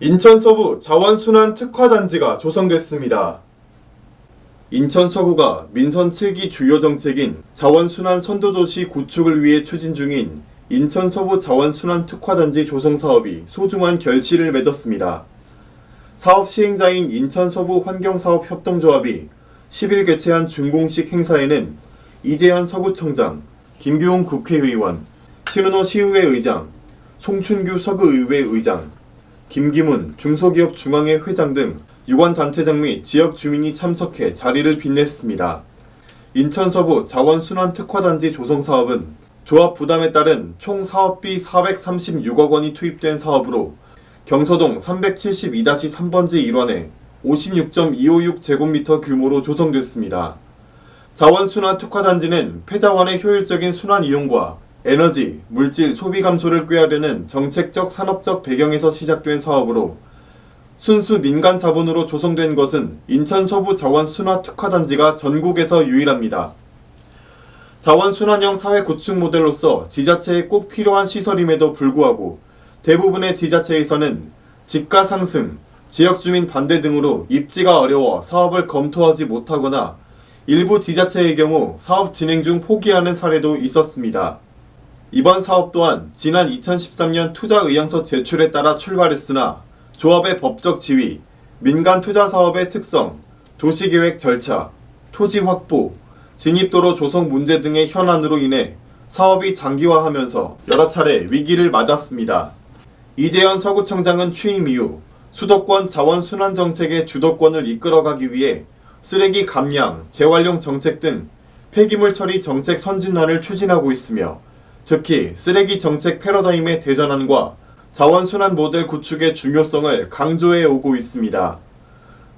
인천 서부 자원순환 특화단지가 조성됐습니다. 인천 서구가 민선 7기 주요 정책인 자원순환 선도도시 구축을 위해 추진 중인 인천 서부 자원순환 특화단지 조성 사업이 소중한 결실을 맺었습니다. 사업 시행자인 인천 서부 환경사업 협동조합이 10일 개최한 준공식 행사에는 이재현 서구청장, 김규홍 국회의원, 신은호 시의회 의장, 송춘규 서구의회 의장, 김기문 중소기업 중앙회 회장 등 유관 단체장 및 지역 주민이 참석해 자리를 빛냈습니다. 인천 서부 자원순환 특화단지 조성 사업은 조합 부담에 따른 총 사업비 436억 원이 투입된 사업으로 경서동 372-3번지 일원에 56.256 제곱미터 규모로 조성됐습니다. 자원순환 특화단지는 폐자원의 효율적인 순환 이용과 에너지, 물질 소비 감소를 꾀하려는 정책적 산업적 배경에서 시작된 사업으로 순수 민간 자본으로 조성된 것은 인천 서부 자원순환 특화 단지가 전국에서 유일합니다. 자원 순환형 사회 구축 모델로서 지자체에 꼭 필요한 시설임에도 불구하고 대부분의 지자체에서는 집가 상승, 지역 주민 반대 등으로 입지가 어려워 사업을 검토하지 못하거나 일부 지자체의 경우 사업 진행 중 포기하는 사례도 있었습니다. 이번 사업 또한 지난 2013년 투자 의향서 제출에 따라 출발했으나 조합의 법적 지위, 민간 투자 사업의 특성, 도시계획 절차, 토지 확보, 진입도로 조성 문제 등의 현안으로 인해 사업이 장기화하면서 여러 차례 위기를 맞았습니다. 이재현 서구청장은 취임 이후 수도권 자원 순환 정책의 주도권을 이끌어가기 위해 쓰레기 감량, 재활용 정책 등 폐기물 처리 정책 선진화를 추진하고 있으며 특히 쓰레기 정책 패러다임의 대전환과 자원순환 모델 구축의 중요성을 강조해 오고 있습니다.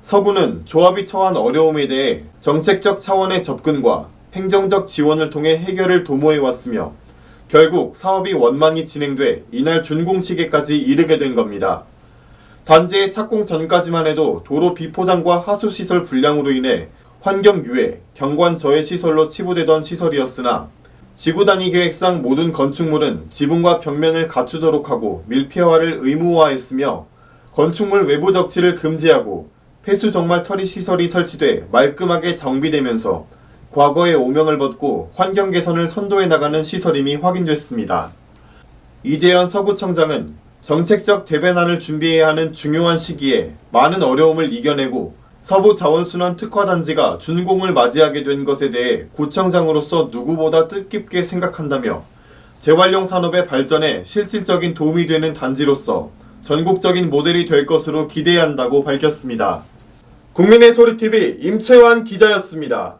서구는 조합이 처한 어려움에 대해 정책적 차원의 접근과 행정적 지원을 통해 해결을 도모해 왔으며 결국 사업이 원만히 진행돼 이날 준공식에까지 이르게 된 겁니다. 단지의 착공 전까지만 해도 도로 비포장과 하수시설 불량으로 인해 환경 유해, 경관 저해 시설로 치부되던 시설이었으나 지구 단위 계획상 모든 건축물은 지붕과 벽면을 갖추도록 하고 밀폐화를 의무화했으며 건축물 외부 적치를 금지하고 폐수 정말 처리 시설이 설치돼 말끔하게 정비되면서 과거의 오명을 벗고 환경 개선을 선도해 나가는 시설임이 확인됐습니다. 이재현 서구청장은 정책적 대변안을 준비해야 하는 중요한 시기에 많은 어려움을 이겨내고 서부 자원순환 특화단지가 준공을 맞이하게 된 것에 대해 구청장으로서 누구보다 뜻깊게 생각한다며 재활용 산업의 발전에 실질적인 도움이 되는 단지로서 전국적인 모델이 될 것으로 기대한다고 밝혔습니다. 국민의 소리TV 임채환 기자였습니다.